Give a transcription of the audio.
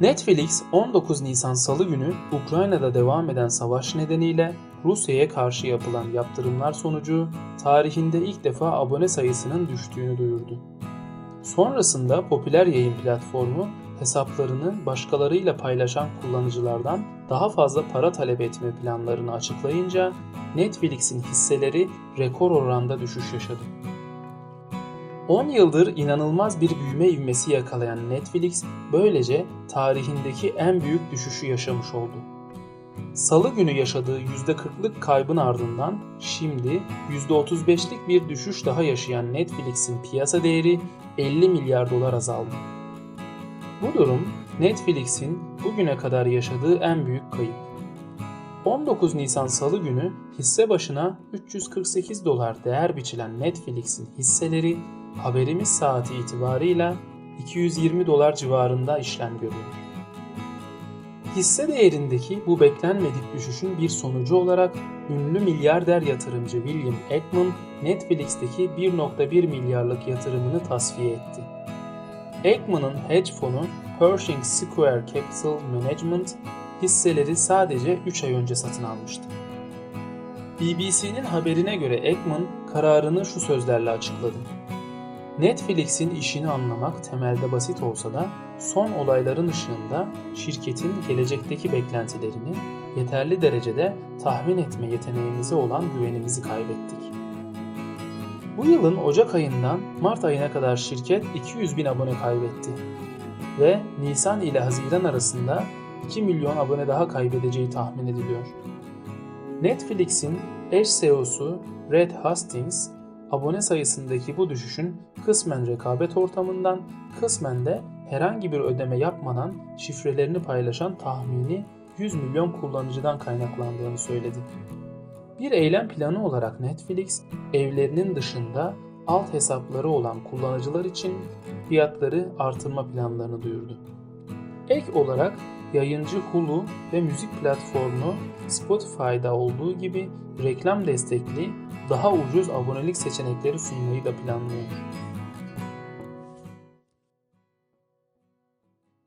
Netflix 19 Nisan Salı günü Ukrayna'da devam eden savaş nedeniyle Rusya'ya karşı yapılan yaptırımlar sonucu tarihinde ilk defa abone sayısının düştüğünü duyurdu. Sonrasında popüler yayın platformu hesaplarını başkalarıyla paylaşan kullanıcılardan daha fazla para talep etme planlarını açıklayınca Netflix'in hisseleri rekor oranda düşüş yaşadı. 10 yıldır inanılmaz bir büyüme ivmesi yakalayan Netflix böylece tarihindeki en büyük düşüşü yaşamış oldu. Salı günü yaşadığı %40'lık kaybın ardından şimdi %35'lik bir düşüş daha yaşayan Netflix'in piyasa değeri 50 milyar dolar azaldı. Bu durum Netflix'in bugüne kadar yaşadığı en büyük kayıp. 19 Nisan Salı günü hisse başına 348 dolar değer biçilen Netflix'in hisseleri haberimiz saati itibarıyla 220 dolar civarında işlem görüyor. Hisse değerindeki bu beklenmedik düşüşün bir sonucu olarak ünlü milyarder yatırımcı William Ackman Netflix'teki 1.1 milyarlık yatırımını tasfiye etti. Ackman'ın hedge fonu Pershing Square Capital Management hisseleri sadece 3 ay önce satın almıştı. BBC'nin haberine göre Ackman kararını şu sözlerle açıkladı. Netflix'in işini anlamak temelde basit olsa da son olayların ışığında şirketin gelecekteki beklentilerini yeterli derecede tahmin etme yeteneğimize olan güvenimizi kaybettik. Bu yılın Ocak ayından Mart ayına kadar şirket 200 bin abone kaybetti ve Nisan ile Haziran arasında 2 milyon abone daha kaybedeceği tahmin ediliyor. Netflix'in eş CEO'su Reed Hastings, abone sayısındaki bu düşüşün kısmen rekabet ortamından, kısmen de herhangi bir ödeme yapmadan şifrelerini paylaşan tahmini 100 milyon kullanıcıdan kaynaklandığını söyledi. Bir eylem planı olarak Netflix, evlerinin dışında alt hesapları olan kullanıcılar için fiyatları artırma planlarını duyurdu. Ek olarak yayıncı Hulu ve müzik platformu Spotify'da olduğu gibi reklam destekli daha ucuz abonelik seçenekleri sunmayı da planlıyor.